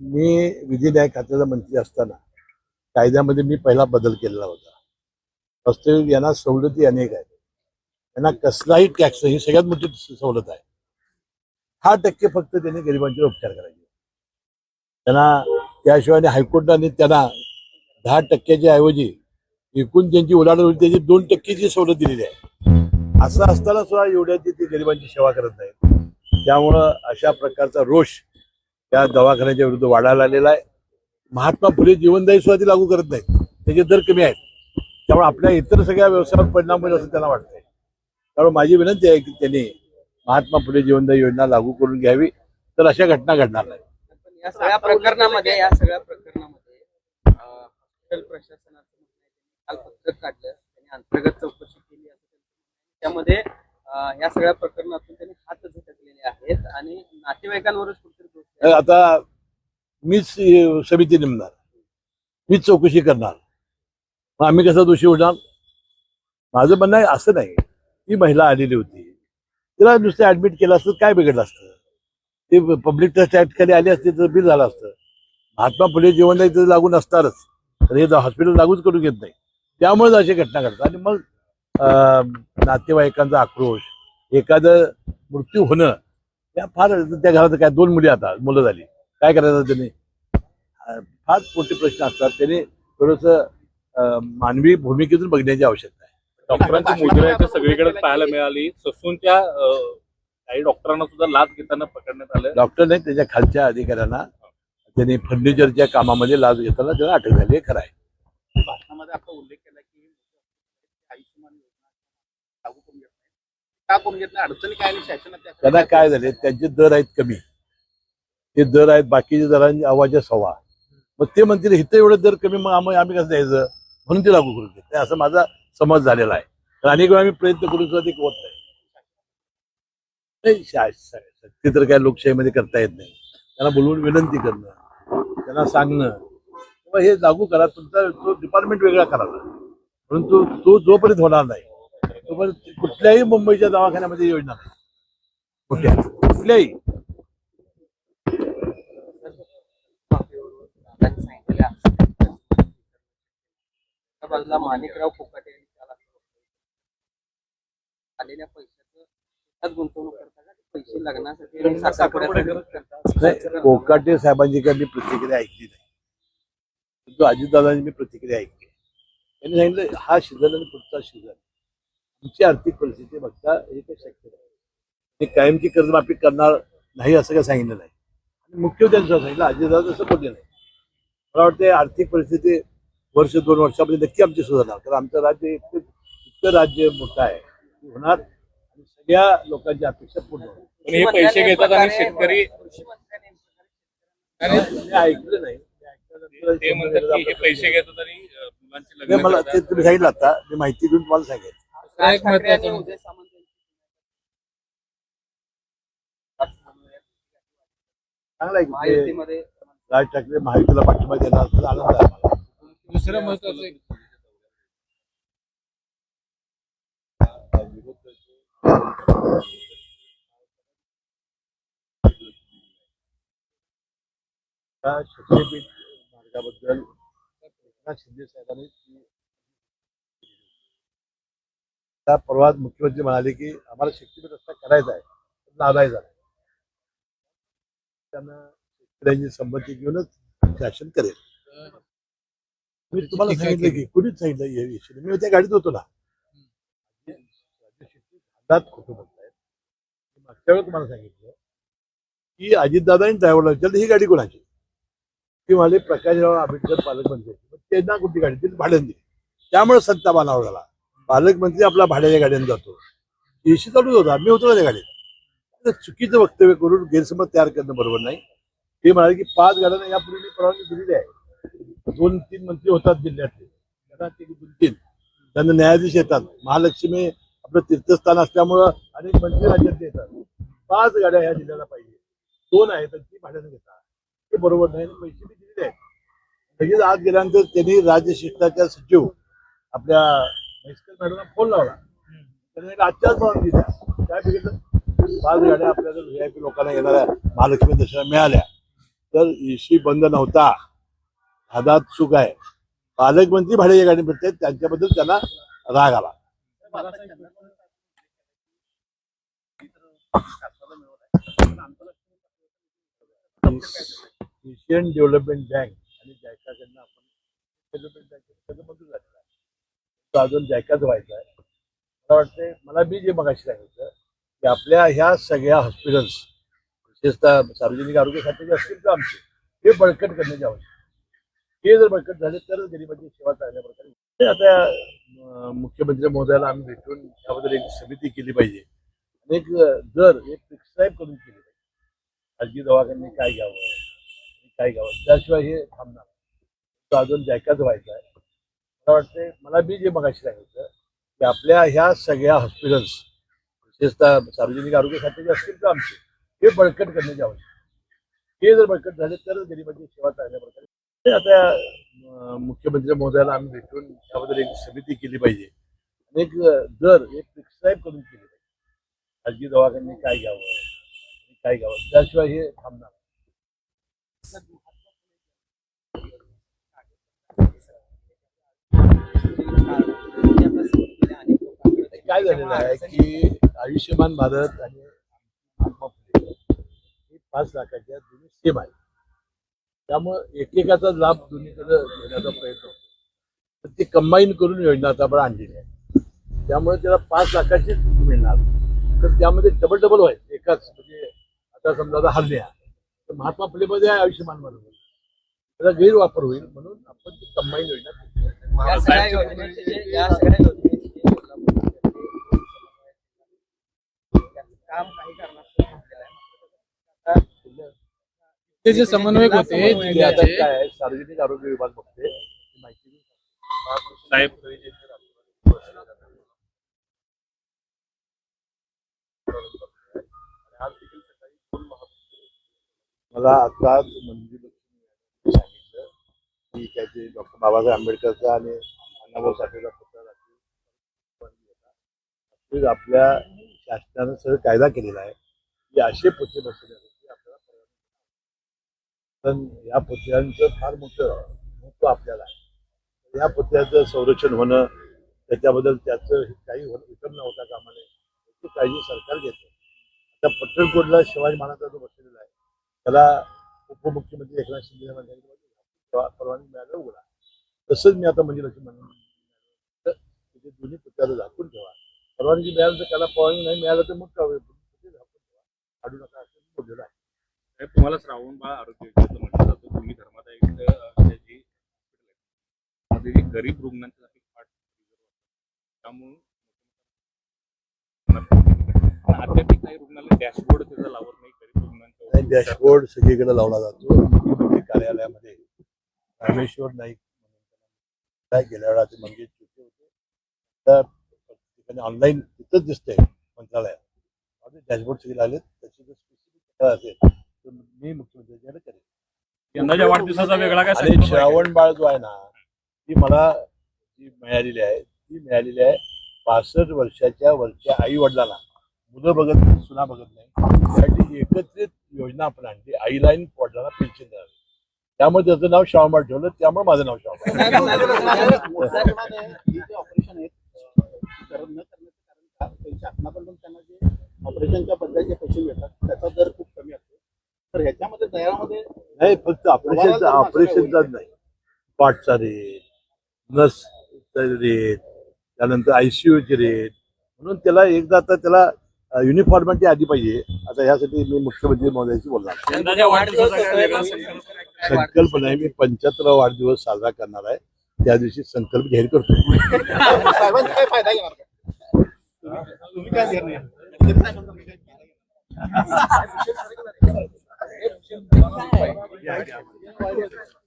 मी विधी न्याय खात्याचा मंत्री असताना कायद्यामध्ये मी पहिला बदल केलेला होता. वास्तविक यांना सवलती अनेक आहेत. यांना कसलाही टॅक्स ही सगळ्यात मोठी सवलत आहे. दहा टक्के फक्त त्यांनी गरिबांचे उपचार करायचे. त्यांना त्याशिवाय आणि हायकोर्टाने त्यांना दहा टक्क्याच्या ऐवजी एकूण ज्यांची उलाढाल होईल त्याची दोन टक्केची सवलत दिलेली आहे. असं असताना सुद्धा एवढ्याची ते गरिबांची सेवा करत नाहीत. त्यामुळं अशा प्रकारचा रोष त्या दवाखान्याच्या विरुद्ध वाढायला आलेला आहे. महात्मा फुले जीवनदायी सुद्धा ती लागू करत नाहीत. त्याचे दर कमी आहेत. त्यामुळे आपल्या इतर सगळ्या व्यवसायावर परिणाम होईल असं त्यांना वाटतंय. त्यामुळे माझी विनंती आहे की त्यांनी महात्मा फुले जीवनदायी योजना लागू करून घ्यावी. तर अशा घटना घडणार नाही या सगळ्या प्रकरणामध्ये या सगळ्या प्रकरणामध्ये हॉस्पिटल प्रशासनाचं काल पत्रक काढलं त्यांनी अंतर्गत चौकशी केली असं त्यामध्ये या सगळ्या प्रकरणातून त्यांनी हात झटकलेले आहेत आणि नातेवाईकांवरच आता मीच समिती नेमणार. मीच चौकशी करणार. मग आम्ही कसा दोषी होणार? माझं म्हणणं आहे असं नाही. ती महिला आलेली होती. तिला नुसतं ऍडमिट केलं असतं काय बिघडलं असतं? ते पब्लिक ट्रस्ट ऍक्ट खाली आले असते तर बिल झालं असतं. महात्मा फुले जीवनला तिथे लागून असणारच तर हे हॉस्पिटल लागूच करून घेत नाही. त्यामुळेच अशी घटना घडतात. आणि मग नातेवाईकांचा आक्रोश एखादं मृत्यू होणं त्या फार त्या घरात काय दोन मुली आता मुलं झाली. काय करायचं त्यांनी? फार मोठे प्रश्न असतात. त्यांनी थोडस मानवी भूमिकेतून बघण्याची आवश्यकता आहे. डॉक्टरांची मुजरा इथे सगळीकडे पाहायला मिळाली. ससूनच्या काही डॉक्टरांना सुद्धा लाच घेताना पकडण्यात आलं. डॉक्टर नाही त्याच्या खालच्या अधिकाऱ्यांना. त्यांनी फर्निचरच्या कामामध्ये लाच घेताना त्यांना अटक झाली हे खरं आहे. भाषणामध्ये आपला उल्लेख केला की आयुष्यमान योजना लागू करून घेत नाही का करून घेत नाही अडचणी काय शासनात? त्यांना काय झाले? त्यांचे दर आहेत कमी. ते दर आहेत बाकीच्या दरांची आवाज सव्वा मग ते म्हणतील इथं एवढं दर कमी मग आम्ही आम्ही कसं द्यायचं? म्हणून ते लागू करून घेत असं माझा समज झालेला आहे. तर अनेक वेळा आम्ही प्रयत्न करून सुद्धा ते होत नाही. ते तर काय लोकशाहीमध्ये करता येत नाही. त्यांना बोलवून विनंती करणं त्यांना सांगणं किंवा हे लागू करा तुमचा तो डिपार्टमेंट वेगळा करावा. परंतु तो जोपर्यंत होणार नाही तोपर्यंत कुठल्याही मुंबईच्या दवाखान्यामध्ये योजना नाही. कुठल्या कुठल्याही. बाजूला माणिकराव फोकाटे यांनी. आलेल्या पैशाचं त्यात गुंतवणूक करता का पैसे लग्नासाठी साखरपुड्यासाठी कोकाटे साहेबांची काही मी प्रतिक्रिया ऐकली नाही. अजितदादांची मी प्रतिक्रिया ऐकली. त्यांनी सांगितलं हा सीझन आणि पुढचा सीझन तुमची आर्थिक परिस्थिती बघता हे काही शक्य नाही. ते कायमची कर्जमाफी करणार नाही असं काही सांगितलं नाही. आणि मुख्य सुद्धा सांगितलं अजितदादा तसं बोलले नाही. मला वाटते आर्थिक परिस्थिती वर्ष दोन वर्षामध्ये नक्की आमची सुधारणार कारण आमचं राज्य इतकं इतकं राज्य मोठं आहे ते होणार आणि सगळ्या लोकांच्या अपेक्षा पूर्ण होणार. पण हे पैसे घेतात आणि शेतकरी मी ऐकलं नाही. मी ऐकल्यानंतर ते म्हणतात की हे पैसे घेतात आणि मुलांची मला ते तुम्ही सांगितलं आता. मी माहिती देऊन तुम्हाला सांगेन. राज ठाकरे आणि उदय सामंत चांगलं आहे की ते महायुतीमध्ये राज ठाकरे महायुतीला पाठिंबा देणार असं आनंद आहे मला. दुसरं महत्वाचं त्या शक्तीपीठ मार्गाबद्दल एकनाथ शिंदे साहेबांनी त्या परवा मुख्यमंत्री म्हणाले की आम्हाला शक्तीपीठ रस्ता करायचा आहे लादायचा नाही त्यांना शेतकऱ्यांची संमती घेऊनच शासन करेल. मी तुम्हाला सांगितलं. की कुणीच सांगितलं हे विषय मी त्या गाडीत होतो ना. खोटं बोलतायत. मागच्या वेळेला तुम्हाला सांगितलं की अजितदादांनी ड्रायव्हरला विचारलं ही गाडी कोणाची? ती म्हणाले प्रकाशराव आंबेडकर पालकमंत्री. त्यांना कुठली गाडी दिली? भाड्याने दिली. त्यामुळे सत्ता बाणावर झाला पालकमंत्री आपला भाड्याच्या गाड्याने जातो. एसी चालूच होता मी होतो त्या गाडीत. चुकीचं वक्तव्य करून गैरसमज तयार करणं बरोबर नाही. ते म्हणाले की पाच गाड्यांना यापूर्वी मी परवानगी दिलेली आहे. दोन तीन मंत्री होतात जिल्ह्यातले. त्यांना दोन तीन. त्यांना न्यायाधीश येतात. महालक्ष्मी आपलं तीर्थस्थान असल्यामुळं अनेक मंत्री राज्यात येतात. पाच गाड्या ह्या जिल्ह्याला पाहिजे. दोन आहेत आणि ती भाड्याने घेतात. ते बरोबर नाही. पैसे मी दिलेले आहेत. लगेच आज गेल्यानंतर त्यांनी राज्य शिक्षणाच्या सचिव आपल्या मॅडमला फोन लावला. त्यांनी आजच्याच परवानगी द्या काय बिघडलं पाच गाड्या आपल्याला व्ही आय पी लोकांना येणाऱ्या महालक्ष्मी दर्शना मिळाल्या. तर एसी बंद नव्हता. हातात चूक आहे. पालकमंत्री भाड्याच्या गाडी भेटतात त्यांच्याबद्दल त्यांना राग आला. एशियन डेव्हलपमेंट बँक आणि जायकाकडनं आपण डेव्हलपमेंट आहे तो अजून जायकाच व्हायचा आहे. मला वाटते मला मी जे मगाशी सांगितलं की आपल्या ह्या सगळ्या हॉस्पिटल्स विशेषतः सार्वजनिक आरोग्य खात्याचे असतील तर आमचे हे बळकट करण्याची आवश्यक हे जर बळकट झाले तरच गरिबांची सेवा चांगल्या प्रकारे आता मुख्यमंत्री महोदयाला आम्ही भेटून त्याबद्दल एक समिती केली पाहिजे. आणि एक दर एक प्रिस्क्राईब करून केली पाहिजे खाजगी दवाखान्यांनी काय घ्यावं काय घ्यावं त्याशिवाय हे थांबणार तो अजून जायकाच व्हायचा आहे. मला वाटते मला मी जे मगाशी सांगितलं की आपल्या ह्या सगळ्या हॉस्पिटल्स विशेषतः सार्वजनिक आरोग्य खात्याचे असतील तर आमचे हे बळकट करण्याची आवश्यक हे जर बळकट झाले तर गरिबांची सेवा चांगल्या प्रकारे आता मुख्यमंत्री महोदयाला आम्ही भेटून त्याबद्दल एक समिती केली पाहिजे. एक दर एक प्रिस्क्राईब करून केली पाहिजे. खाजगी दवाखान्यांनी काय घ्यावं काय घ्यावं त्याशिवाय हे थांबणार काय झालेलं आहे की आयुष्यमान भारत आणि ही पाच लाखाच्या दोन्ही सेम आहे त्यामुळं एकेकाचा लाभ दोन्हीकडे घेण्याचा प्रयत्न होतो. तर कंबाईन करून योजना आता आपण आणलेली आहे. त्यामुळे त्याला पाच लाखाचीच मिळणार. तर त्यामध्ये डबल डबल व्हायचं. एकाच म्हणजे आता समजा आता हल्ल्या तर महात्मा फुलेमध्ये आहे आयुष्यमान बरोबर त्याचा गैरवापर होईल म्हणून आपण ती कंबाईन योजना या सगळ्या योजनेचे जे- या सगळ्या योजनेचे जे त्याचं काम काही ते जे समन्वयक होते जिल्ह्याचे सार्वजनिक आरोग्य विभाग बघते. माहिती. साहेब मला आता मंजूर की काय डॉक्टर बाबासाहेब आंबेडकरचा आणि अण्णाभाऊ साठेचा पुतळा आपल्या शासनानं सगळं कायदा केलेला आहे की असे पुतळे बसवण्यासाठी आपल्याला पण या पुतळ्यांचं फार मोठं महत्त्व आपल्याला आहे. या पुतळ्याचं संरक्षण होणं त्याच्याबद्दल त्याचं काही होणं विक्रम न होता कामा नये याची काळजी सरकार घेते. आता पट्टणकोटला शिवाजी महाराजांचा जो बसलेला आहे. त्याला उपमुख्यमंत्री एकनाथ शिंदे सांगितलं, परवानगी मिळालं उघडा तसंच मी आता म्हणजे लक्ष्मी म्हणून तिथे दोन्ही पुतळ्याला झाकून ठेवा. परवानगी मिळालं तर त्याला परवानगी नाही मिळालं तर मग काय झाकून ठेवा. काढू नका असं मी बोललेलं आहे. तुम्हाला श्रावण बाळ आरोग्य योजनेचं म्हटलं जातं. तुम्ही मध्ये जी गरीब रुग्णांसाठी फार त्यामुळं अद्याप काही रुग्णालय डॅशबोर्ड त्याचा लावत नाही. गरीब रुग्णांच्या आणि डॅशबोर्ड सगळीकडे लावला जातो. कार्यालयामध्ये. रामेश्वर नाईक काय गेल्या वेळा ते मंगेश तिथे होते. त्या ठिकाणी ऑनलाईन तिथंच दिसतंय मंत्रालयात. डॅशबोर्ड सगळे लागले त्याची जर स्पेसिफिक असेल तर मी मुख्यमंत्र्यांच्याकडे करेन. यंदाच्या वाढदिवसाचा वेगळा काय आणि? श्रावण बाळ जो आहे ना ती मला जी मिळालेली आहे ती मिळालेली आहे पासष्ट वर्षाच्या वरच्या आई वडिलांना. मुलं बघत नाही सुना बघत नाही. त्यासाठी एकत्रित योजना आपण आणली. आईला आणि वडिलांना पेन्शन द्यावी त्यामुळे त्याचं नाव बाळ ठेवलं त्यामुळे माझं नाव श्रावण बाळ. ही जे ऑपरेशन आहेत करण न करण्याचं कारण काय? शासनाकडून त्यांना जे ऑपरेशनच्या बदल्याचे पैसे मिळतात त्याचा दर खूप कमी असतो तर ह्याच्यामध्ये दरामध्ये नाही फक्त ऑपरेशनचा ऑपरेशनचाच नाही पाठचा रेट नस रेट त्यानंतर आयसीयूचे रेट म्हणून त्याला एकदा आता त्याला युनिफॉर्मिटी आली पाहिजे आता ह्यासाठी मी मुख्यमंत्री महोदयाशी बोलणार संकल्प आहे मी पंच्याहत्तरा वाढदिवस साजरा करणार आहे. त्या दिवशी संकल्प जाहीर करतो. साहेबांचा काय फायदा घेणार का? तुम्ही काय घेणार?